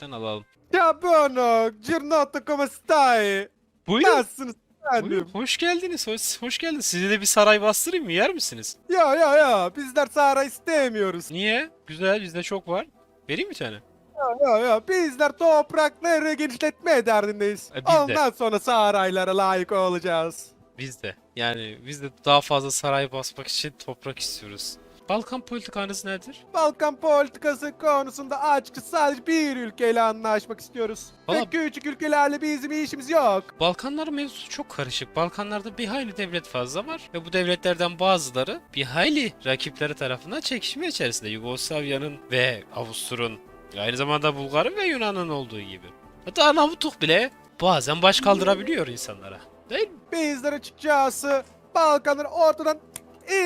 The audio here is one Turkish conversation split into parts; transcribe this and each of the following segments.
Sen alalım. Ya buono, giornata come stai? Buyurun. Nasılsınız Buyurun. efendim? Hoş geldiniz. Hoş, hoş geldiniz. Size de bir saray bastırayım mı? Yer misiniz? Ya ya ya, bizler saray istemiyoruz. Niye? Güzel. Bizde çok var. Vereyim bir tane. Ya ya ya, bizler toprakları genişletme derdindeyiz. E, biz de. Ondan sonra saraylara layık olacağız. Biz de. Yani biz de daha fazla saray basmak için toprak istiyoruz. Balkan politikanız nedir? Balkan politikası konusunda açıkçası sadece bir ülkeyle anlaşmak istiyoruz. Valla- Ve küçük ülkelerle bizim işimiz yok. Balkanlar mevzusu çok karışık. Balkanlarda bir hayli devlet fazla var ve bu devletlerden bazıları bir hayli rakipleri tarafından çekişme içerisinde. Yugoslavya'nın ve Avusturya'nın aynı zamanda Bulgar'ın ve Yunan'ın olduğu gibi. Hatta Arnavutluk bile bazen baş kaldırabiliyor insanlara. Değil mi? Bizler açıkçası Balkanları ortadan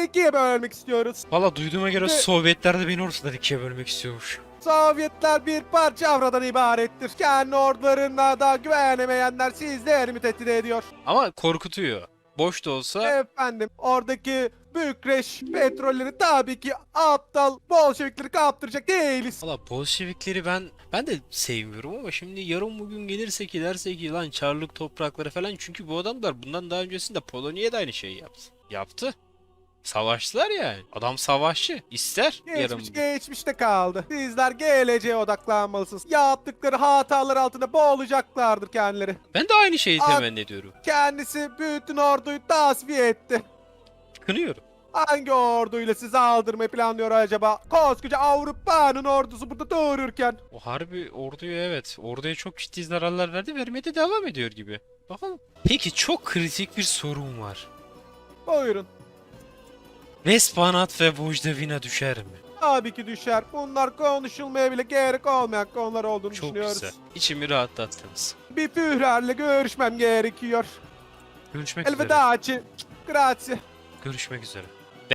ikiye bölmek istiyoruz. Valla duyduğuma göre Ve- Sovyetler de beni ortadan ikiye bölmek istiyormuş. Sovyetler bir parça avradan ibarettir. Kendi ordularına da güvenemeyenler sizleri mi tehdit ediyor? Ama korkutuyor. Boş da olsa Efendim oradaki Bükreş petrolleri tabii ki aptal Bolşevikleri kaptıracak değiliz. Valla Bolşevikleri ben ben de sevmiyorum ama şimdi yarın bugün gelirse ki derse ki lan Çarlık toprakları falan çünkü bu adamlar bundan daha öncesinde Polonya'ya da aynı şeyi yaptı. Yaptı. Savaştılar yani. Adam savaşçı. İster yarın Geçmiş geçmişte kaldı. Sizler geleceğe odaklanmalısınız. Yaptıkları hatalar altında boğulacaklardır kendileri. Ben de aynı şeyi temenni ediyorum. Kendisi bütün orduyu tasfiye etti. Kınıyorum. Hangi orduyla sizi aldırmayı planlıyor acaba? Koskoca Avrupa'nın ordusu burada dururken. O harbi orduya evet. Orduya çok ciddi zararlar verdi. Vermeye de devam ediyor gibi. Bakalım. Peki çok kritik bir sorun var. Buyurun. Vespanat ve Vojdevina düşer mi? Tabii ki düşer. Bunlar konuşulmaya bile gerek olmayan konular olduğunu Çok düşünüyoruz. güzel. İçimi rahatlattınız. Bir Führer'le görüşmem gerekiyor. Görüşmek üzere. Elveda Grazie. Görüşmek üzere.